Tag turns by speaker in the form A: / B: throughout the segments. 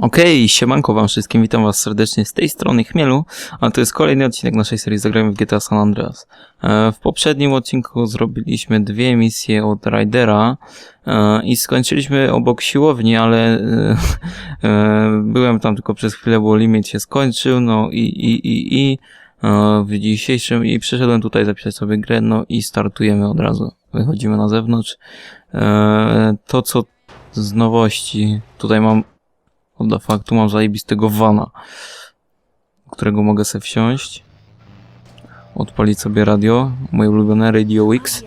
A: Okej, siemanko wam wszystkim, witam was serdecznie z tej strony Chmielu, a to jest kolejny odcinek naszej serii Zagrajmy w GTA San Andreas. E, w poprzednim odcinku zrobiliśmy dwie misje od Ridera e, i skończyliśmy obok siłowni, ale e, byłem tam tylko przez chwilę, bo limit się skończył, no i, i, i, i w dzisiejszym i przyszedłem tutaj zapisać sobie grę, no i startujemy od razu. Wychodzimy na zewnątrz. To co z nowości, tutaj mam What the fuck, tu mam zajebistego vana, którego mogę sobie wsiąść, odpalić sobie radio, moje ulubione Radio X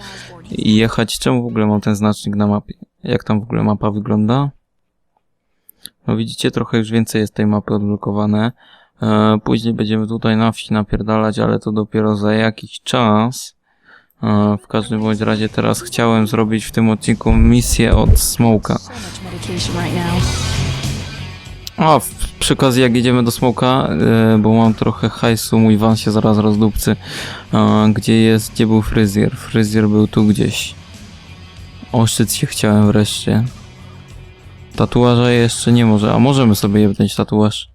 A: i jechać. Czemu w ogóle mam ten znacznik na mapie? Jak tam w ogóle mapa wygląda? No widzicie, trochę już więcej jest tej mapy odblokowane. E, później będziemy tutaj na wsi napierdalać, ale to dopiero za jakiś czas. E, w każdym bądź razie teraz chciałem zrobić w tym odcinku misję od Smoka. W, przy okazji jak jedziemy do Smoka, e, bo mam trochę hajsu, mój van się zaraz rozdupcy. E, gdzie jest, gdzie był fryzjer? Fryzjer był tu gdzieś. Oszczyc się chciałem wreszcie. Tatuaża jeszcze nie może, a możemy sobie jebnąć tatuaż.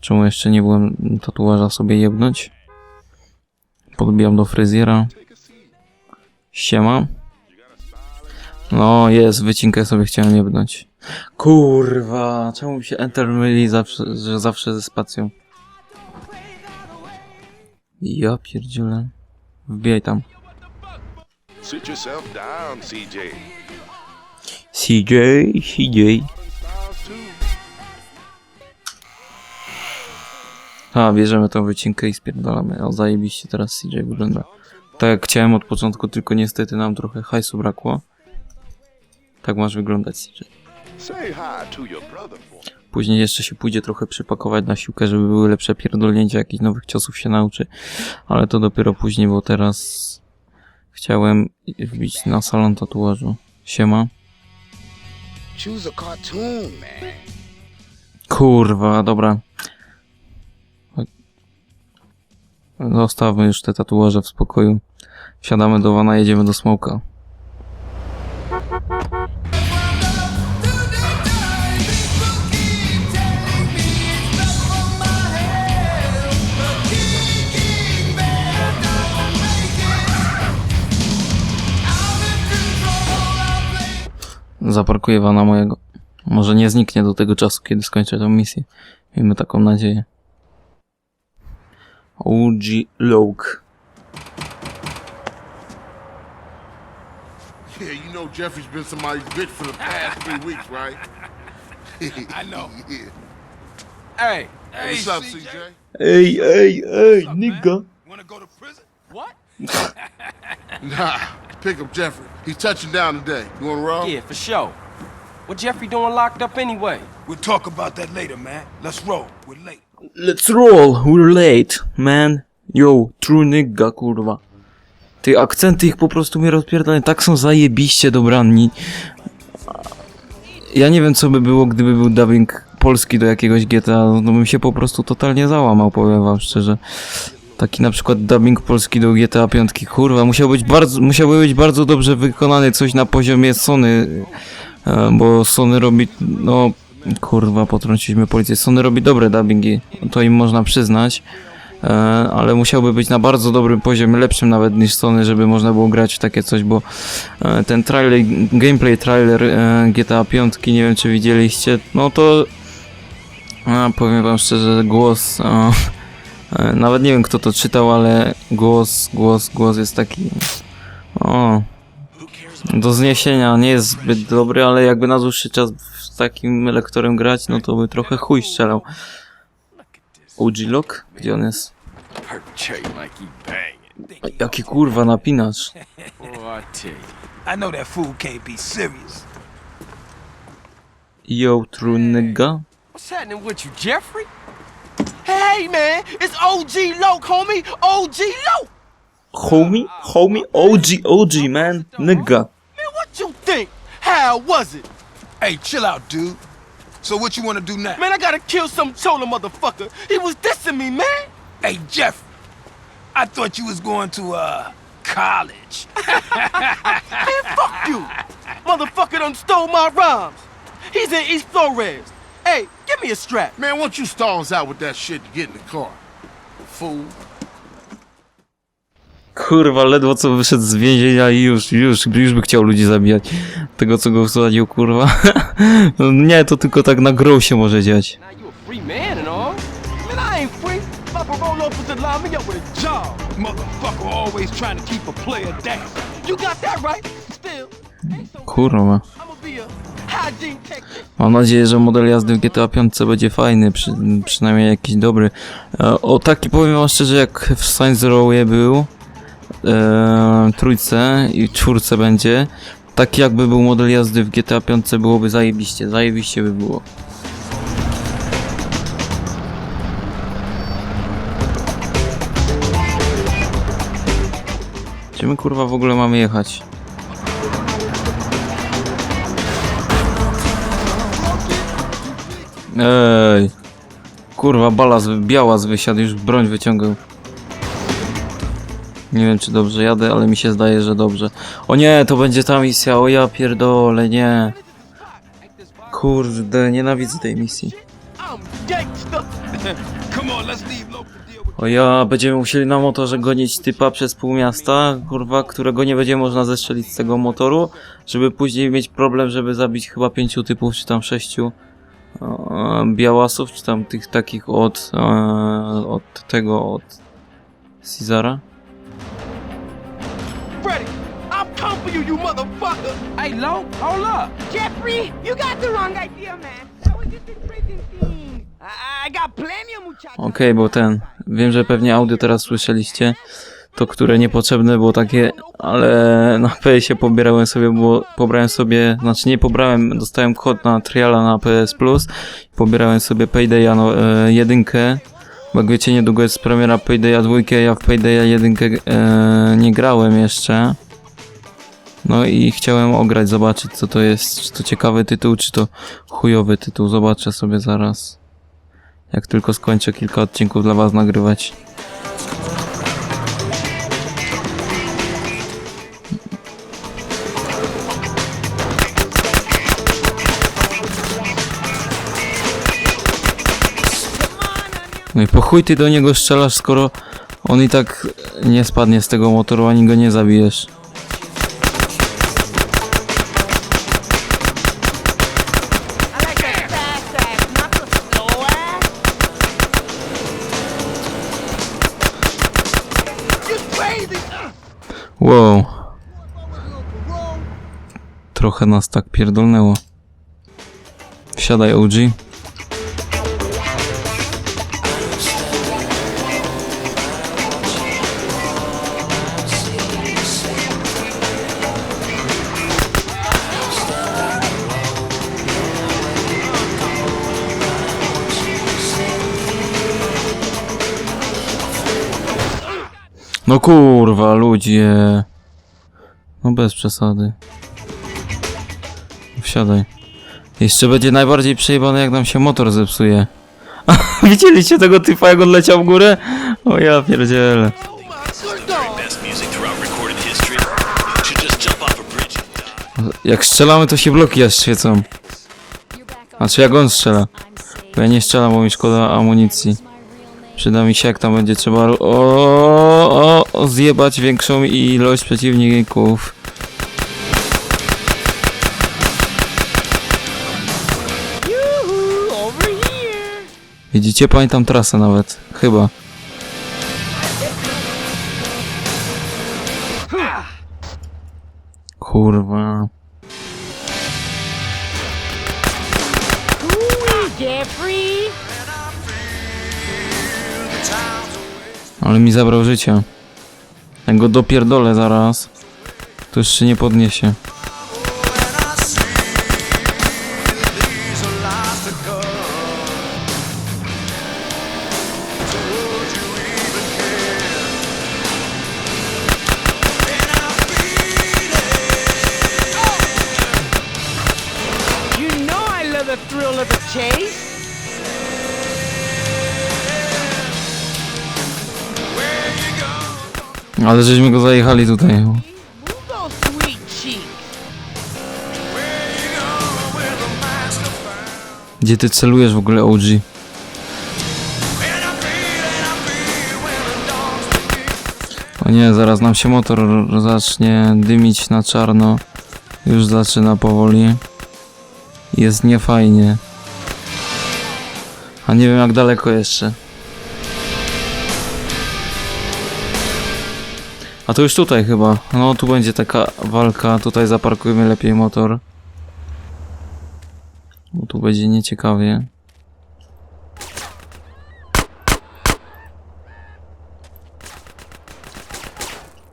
A: Czemu jeszcze nie byłem tatuaża sobie jebnąć? Podbijam do fryzjera. Siema. No jest, wycinkę sobie chciałem jebnąć. Kurwa, czemu mi się Enter myli zawsze, że zawsze ze spacją? Ja pierdzielę. Wbijaj tam.
B: Sit yourself down, CJ.
A: CJ, CJ. A, bierzemy tą wycinkę i spierdalamy. O, zajebiście teraz CJ wygląda. Tak jak chciałem od początku, tylko niestety nam trochę hajsu brakło. Tak masz wyglądać. Później jeszcze się pójdzie trochę przypakować na siłkę, żeby były lepsze pierdolnięcia, jakichś nowych ciosów się nauczy. Ale to dopiero później, bo teraz chciałem wbić na salon tatuażu. Siema. Kurwa, dobra. Zostawmy już te tatuaże w spokoju. Wsiadamy do wana, jedziemy do smoka. Zaparkuję wana mojego. Może nie zniknie do tego czasu, kiedy skończę tę misję. Miejmy taką nadzieję. OG Loke.
C: Yeah, you know Jeffrey's been somebody's bitch for the past three weeks, right?
D: I know.
C: yeah.
D: Hey, hey,
C: What's up,
D: CJ?
C: CJ?
A: Ej, ej, ej, nigga.
D: Wanna go to prison? What?
C: Nah, pick up Jeffrey. He's touching down today. You wanna roll?
E: Yeah, for sure. What Jeffrey doing locked up anyway?
D: We'll talk about that later, man. Let's roll. We're late.
A: Let's roll, we're late, man. Yo, true nigga, kurwa. Ty akcenty ich po prostu mnie rozpierdalają, tak są zajebiście dobrani. Ja nie wiem co by było, gdyby był dubbing polski do jakiegoś GTA, no bym się po prostu totalnie załamał, powiem wam szczerze. Taki na przykład dubbing polski do GTA 5, kurwa, musiał być bardzo, musiałby być bardzo dobrze wykonany, coś na poziomie Sony, e, bo Sony robi, no, kurwa, potrąciliśmy policję, Sony robi dobre dubbingi, to im można przyznać, e, ale musiałby być na bardzo dobrym poziomie, lepszym nawet niż Sony, żeby można było grać w takie coś, bo e, ten trailer, gameplay trailer GTA 5, nie wiem czy widzieliście, no to a, powiem wam szczerze, głos. Nawet nie wiem kto to czytał, ale głos, głos, głos jest taki. O. Do zniesienia nie jest zbyt dobry, ale jakby na dłuższy czas z takim lektorem grać, no to by trochę chuj strzelał. OG Lock? Gdzie on jest? Jaki kurwa napinacz. Yo, true nigga.
E: What's happening with you, Jeffrey? Hey, man, it's OG Loke, homie. OG Loke.
A: Homie? Homie? OG, OG, man. Nigga.
E: Man, what you think? How was it?
D: Hey, chill out, dude. So what you wanna do now?
E: Man, I gotta kill some chola motherfucker. He was dissing me, man.
D: Hey, Jeff. I thought you was going to uh college.
E: Man, fuck you. Motherfucker done stole my rhymes. He's in East Flores. Hey, Give me a strap.
C: Man, why don't you stalls out with that shit to get in the car? Fool.
A: Kurwa, ledwo co wyszedł z więzienia i już, już, już by chciał ludzi zabijać. Tego, co go wsadził, kurwa. No nie, to tylko tak na grow się może dziać.
E: Now you a free man and all. Man, I ain't free. If I could roll up to line me up with a job.
D: Motherfucker always trying to keep a player down.
E: You got that right. Still, ain't so
A: Kurwa.
E: I'ma be a hygiene technician.
A: Mam nadzieję, że model jazdy w GTA 5 będzie fajny, przy, przynajmniej jakiś dobry. E, o taki powiem wam szczerze, jak w Saints Row'ie był, e, trójce i czwórce będzie, taki jakby był model jazdy w GTA 5 byłoby zajebiście, zajebiście by było. Gdzie my kurwa w ogóle mamy jechać? Ej. Kurwa, balaz, białaz wysiadł, już broń wyciągał. Nie wiem, czy dobrze jadę, ale mi się zdaje, że dobrze. O nie, to będzie ta misja, o ja pierdolę, nie. Kurde, nienawidzę tej misji. O ja, będziemy musieli na motorze gonić typa przez pół miasta, kurwa, którego nie będzie można zestrzelić z tego motoru, żeby później mieć problem, żeby zabić chyba pięciu typów, czy tam sześciu białasów, czy tam tych takich od, e, od tego, od Cezara. Okej, bo ten, wiem, że pewnie audio teraz słyszeliście, to które niepotrzebne było takie, ale na PS-ie pobierałem sobie, bo pobrałem sobie, znaczy nie pobrałem, dostałem kod na triala na PS Plus, pobierałem sobie Paydaya no, e, jedynkę, bo jak wiecie, niedługo jest premiera Paydaya dwójkę, ja w Paydaya jedynkę e, nie grałem jeszcze. No i chciałem ograć, zobaczyć co to jest, czy to ciekawy tytuł, czy to chujowy tytuł, zobaczę sobie zaraz. Jak tylko skończę kilka odcinków dla was nagrywać. No i po chuj ty do niego strzelasz, skoro on i tak nie spadnie z tego motoru, ani go nie zabijesz. Wow. Trochę nas tak pierdolnęło. Wsiadaj OG. No kurwa, ludzie. No bez przesady. Wsiadaj. Jeszcze będzie najbardziej przejebane jak nam się motor zepsuje. Widzieliście tego typa jak on leciał w górę? O ja pierdzielę. Jak strzelamy to się bloki aż świecą. Znaczy jak on strzela. Bo ja nie strzelam, bo mi szkoda amunicji. Przyda mi się jak tam będzie trzeba o, o, o, zjebać większą ilość przeciwników. Widzicie? Pamiętam trasę nawet. Chyba. Kurwa.
F: Jeffrey.
A: Ale mi zabrał życie. Jak go dopierdolę zaraz, to się nie podniesie. Ale żeśmy go zajechali tutaj. Gdzie ty celujesz w ogóle OG? O nie, zaraz nam się motor zacznie dymić na czarno. Już zaczyna powoli. Jest niefajnie. A nie wiem jak daleko jeszcze. A to już tutaj chyba. No tu będzie taka walka. Tutaj zaparkujmy lepiej motor. Bo tu będzie nieciekawie.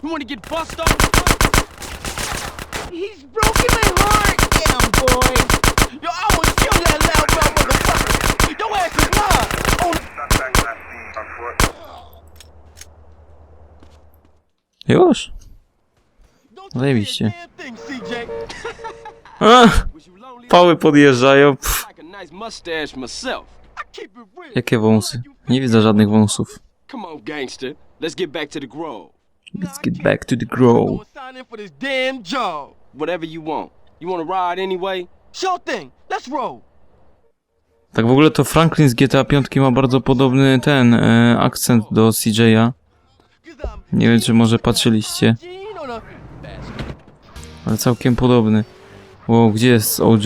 E: You wanna get bust off?
F: He's
A: Już? Zajebiście.
E: a
A: pały podjeżdżają. Pff, jakie wąsy? Nie widzę żadnych wąsów.
E: Let's get back to the
A: grow. Tak w ogóle to Franklin z GTA 5 ma bardzo podobny ten e, akcent do CJ'a. Nie wiem czy może patrzyliście, ale całkiem podobny. Wow, gdzie jest OG?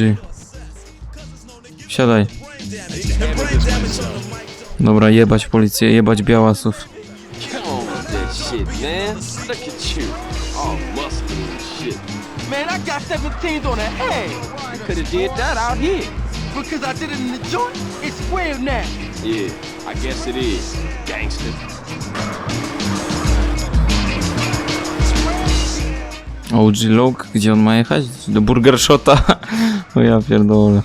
A: Siadaj. Dobra, jebać policję, jebać białasów.
E: Come on with that shit, man. Look at you. All muscle and shit. Man, I got 17s on the head. You could have did that out here. Because I did it in the joint, it's square now. Yeah, I guess it is, gangster.
A: OG Log, gdzie on ma jechać? Do Burger Shota? O ja pierdolę.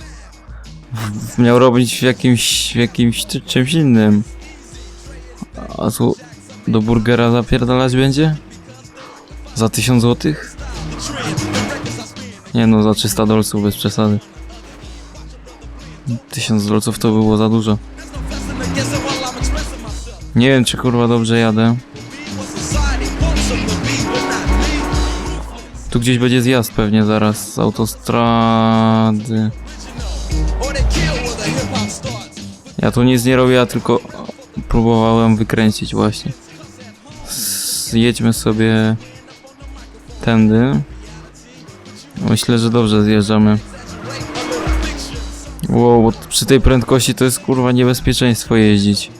A: Miał robić w jakimś, w jakimś czymś innym. A tu do burgera zapierdalać będzie? Za 1000 złotych? Nie no, za 300 dolców bez przesady. 1000 dolców to było za dużo. Nie wiem czy kurwa dobrze jadę. Tu gdzieś będzie zjazd pewnie zaraz z autostrady. Ja tu nic nie robię, tylko próbowałem wykręcić właśnie. Zjedźmy sobie tędy. Myślę, że dobrze zjeżdżamy. Wow, bo przy tej prędkości to jest kurwa niebezpieczeństwo jeździć.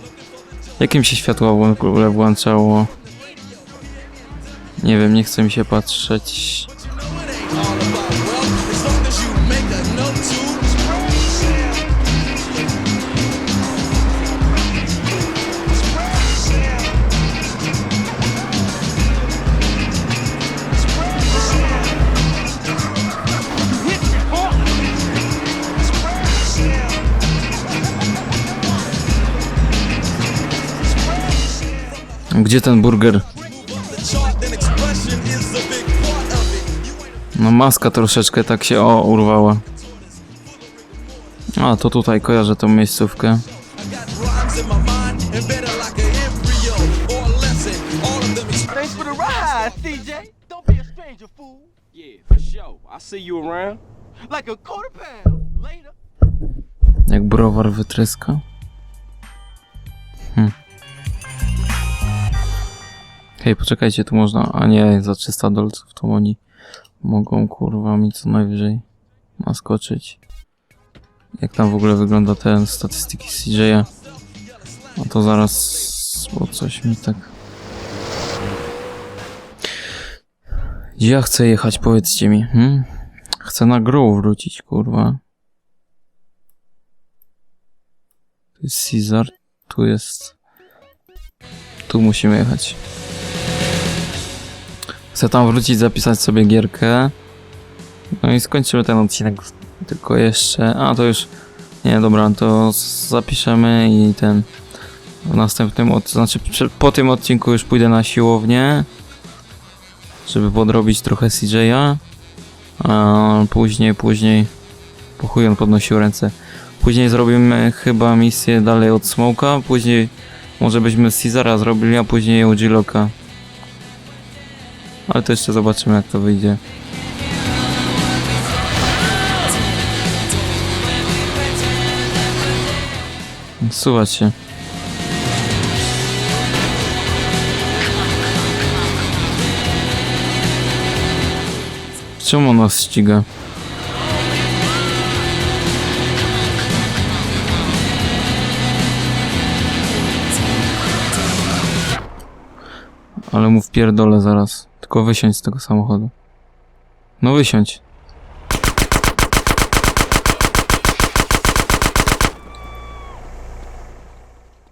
A: Jakim się światła w ogóle włączało? Nie wiem, nie chce mi się patrzeć. Gdzie ten burger? No maska troszeczkę tak się o urwała. A to tutaj kojarzę tą miejscówkę. Jak browar wytryska. Hm. Hej, poczekajcie, tu można... A nie, za 300 dolców to oni mogą kurwa mi co najwyżej naskoczyć. Jak tam w ogóle wygląda ten statystyki CJ'a? No to zaraz... bo coś mi tak... Gdzie ja chcę jechać, powiedzcie mi, hm? Chcę na Grove wrócić, kurwa. Tu jest Caesar, tu jest... Tu musimy jechać. Chcę tam wrócić, zapisać sobie gierkę. No i skończymy ten odcinek. Tylko jeszcze... A, to już... Nie, dobra, to zapiszemy i ten... W następnym od... Znaczy, po tym odcinku już pójdę na siłownię. Żeby podrobić trochę CJ'a. A później, później... Po chuj on podnosił ręce. Później zrobimy chyba misję dalej od Smoka, później może byśmy Caesara zrobili, a później OG Loka. Ale to jeszcze zobaczymy jak to wyjdzie. Suwać się. Czemu nas ściga? Ale mu wpierdolę zaraz. Tylko wysiądź z tego samochodu. No wysiądź.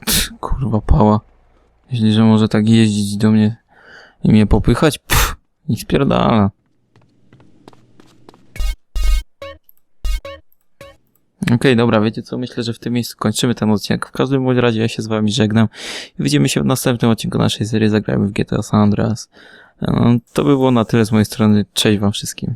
A: Pff, kurwa pała. Myśli, że może tak jeździć do mnie i mnie popychać? Pff, i spierdala. Okej, dobra, wiecie co? Myślę, że w tym miejscu kończymy ten odcinek. W każdym razie ja się z wami żegnam i widzimy się w następnym odcinku naszej serii Zagrajmy w GTA San Andreas. No, to by było na tyle z mojej strony. Cześć wam wszystkim.